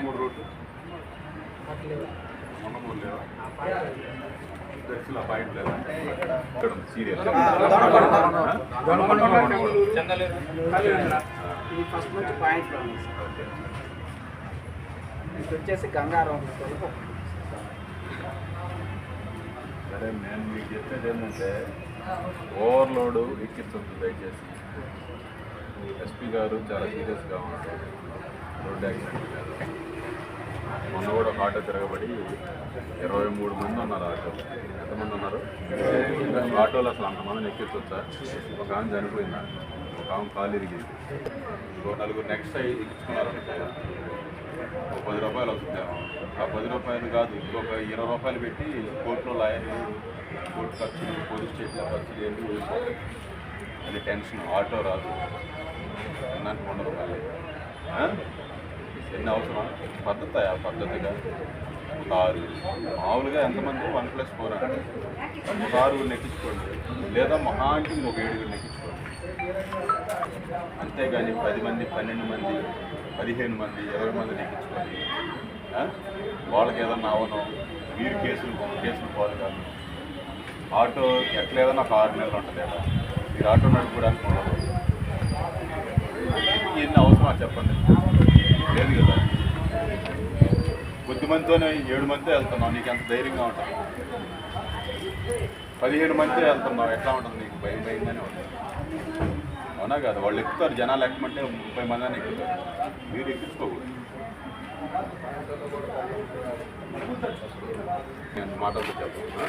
మూడు రోడ్లు మొన్న మూడు లేవా దర్శిలో పాయింట్ లేదా ఇక్కడ ఉంది సీరియల్ ఇది ఫస్ట్ నుంచి పాయింట్లో ఉంది సార్ ఇది వచ్చేసి గంగారం సరే నేను మీకు చెప్పేది ఏంటంటే ఓవర్లోడ్ ఎక్కిస్తుంది దయచేసి. ఎస్పీ గారు చాలా సీరియస్గా ఉన్నారు. రోడ్ యాక్సిడెంట్ కాదు. మొన్న కూడా ఒక ఆటో తిరగబడి ఇరవై మూడు మంది ఉన్నారు ఆటో. ఎంతమంది ఉన్నారు? ఆటోలో అసలు అంతమందిని ఎక్కించొచ్చా? ఒక ఆమె చనిపోయిందా? ఒక ఆమె కాలు ఇరిగింది. ఇంకో నలుగురు నెక్స్ట్ అయ్యి ఎక్కించుకున్నారు ఒక పది రూపాయలు అవుతుంది ఆ పది రూపాయలు కాదు ఇంకొక ఇరవై రూపాయలు పెట్టి కోర్టులో లాయర్లు కోర్టు ఖర్చులు పోలీస్ స్టేషన్ ఖర్చులు ఏంటి అది టెన్షన్ ఆటో రాదు. అన్నానికి వంద రూపాయలు? ఎన్ని అవసరం? పద్ధతి ఆ పద్ధతిగా? ఒక ఆరు మామూలుగా ఎంతమంది? వన్ ప్లస్ ఫోర్ అంటే ఒక ఆరుగురు నెక్కించుకోండి లేదా మహా అంటే ఇంకొక ఏడుగురు నెక్కించుకోండి అంతేగాని పది మంది పన్నెండు మంది పదిహేను మంది ఇరవై మంది ఎక్కించుకొని వాళ్ళకి ఏదన్నా అవను వీరు కేసులు కేసులు పోవాలి కాదు. ఆటో ఎట్లా ఏదన్నా ఒక ఆరు నెలలు ఉంటుంది కదా మీరు ఆటో నడుపుకోవడానికి ఉండదు. ఎన్ని అవసరమా చెప్పండి. లేదు కదా. కొద్ది మందితోనే ఏడు మందితో వెళ్తున్నావు నీకు ఎంత ధైర్యంగా ఉంటుంది. పదిహేడు మందితో వెళ్తున్నావు ఎట్లా ఉంటుంది నీకు? భయం భయంగానే ఉంటుంది. అవునా కదా. వాళ్ళు ఎక్కుతారు. జనాలు ఎక్కమంటే ముప్పై మంది అని ఎక్కుతారు. మీరు ఎక్కించుకోకూడదు. నేను మాటలు చెప్పను